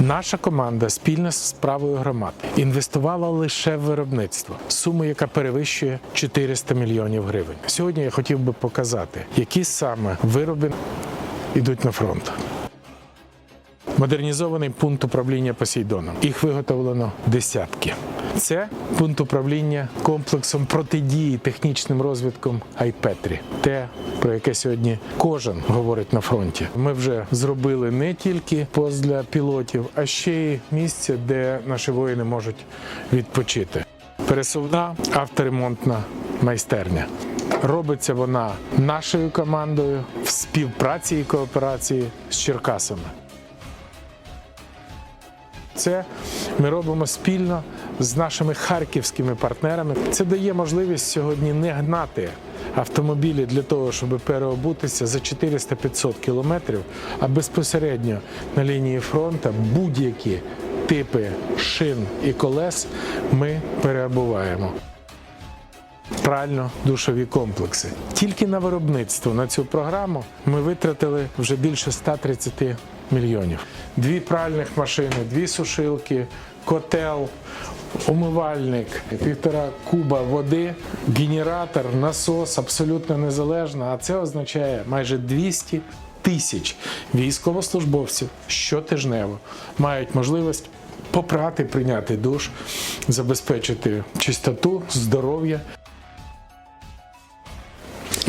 Наша команда спільно з справою громад інвестувала лише в виробництво, суму, яка перевищує 400 мільйонів гривень. Сьогодні я хотів би показати, які саме вироби йдуть на фронт. Модернізований пункт управління Посейдоном. Їх виготовлено десятки. Це пункт управління комплексом протидії технічним розвитком Айпетрі. Те, про яке сьогодні кожен говорить на фронті. Ми вже зробили не тільки пост для пілотів, а ще й місце, де наші воїни можуть відпочити. Пересувна авторемонтна майстерня. Робиться вона нашою командою в співпраці і кооперації з Черкасами. Це ми робимо спільно з нашими харківськими партнерами. Це дає можливість сьогодні не гнати автомобілі для того, щоб переобутися за 400-500 кілометрів, а безпосередньо на лінії фронту будь-які типи шин і колес ми переобуваємо. Прально-душові комплекси. Тільки на виробництво на цю програму ми витратили вже більше 130 мільйонів. Дві пральних машини, дві сушилки, котел, умивальник, півтора куба води, генератор, насос абсолютно незалежно. А це означає майже 200 тисяч військовослужбовців щотижнево мають можливість попрати, прийняти душ, забезпечити чистоту, здоров'я.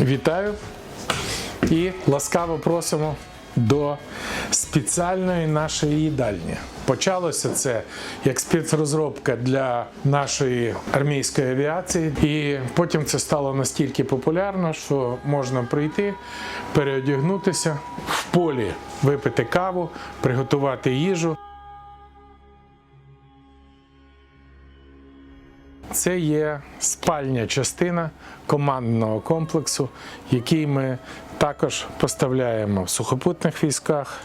Вітаю і ласкаво просимо до спеціальної нашої їдальні. Почалося це як спецрозробка для нашої армійської авіації, і потім це стало настільки популярно, що можна прийти, переодягнутися в полі, випити каву, приготувати їжу. Це є спальня частина командного комплексу, який ми також поставляємо в сухопутних військах.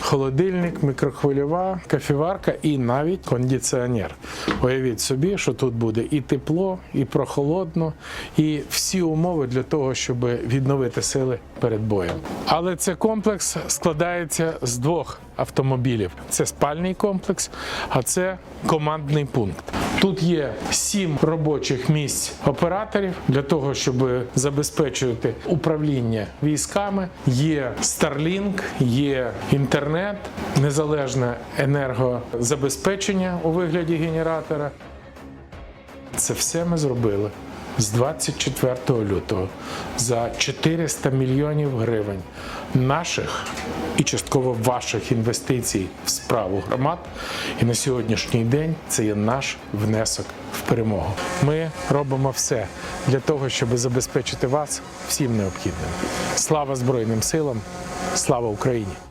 Холодильник, мікрохвильова, кафіварка і навіть кондиціонер. Уявіть собі, що тут буде і тепло, і прохолодно, і всі умови для того, щоб відновити сили перед боєм. Але цей комплекс складається з двох автомобілів: це спальний комплекс, а це командний пункт. Тут є сім робочих місць операторів для того, щоб забезпечувати управління військами. Є Starlink, є інтернет, незалежне енергозабезпечення у вигляді генератора. Це все ми зробили з 24 лютого за 400 мільйонів гривень наших і частково ваших інвестицій в справу громад. І на сьогоднішній день це є наш внесок в перемогу. Ми робимо все для того, щоб забезпечити вас всім необхідним. Слава Збройним силам, слава Україні!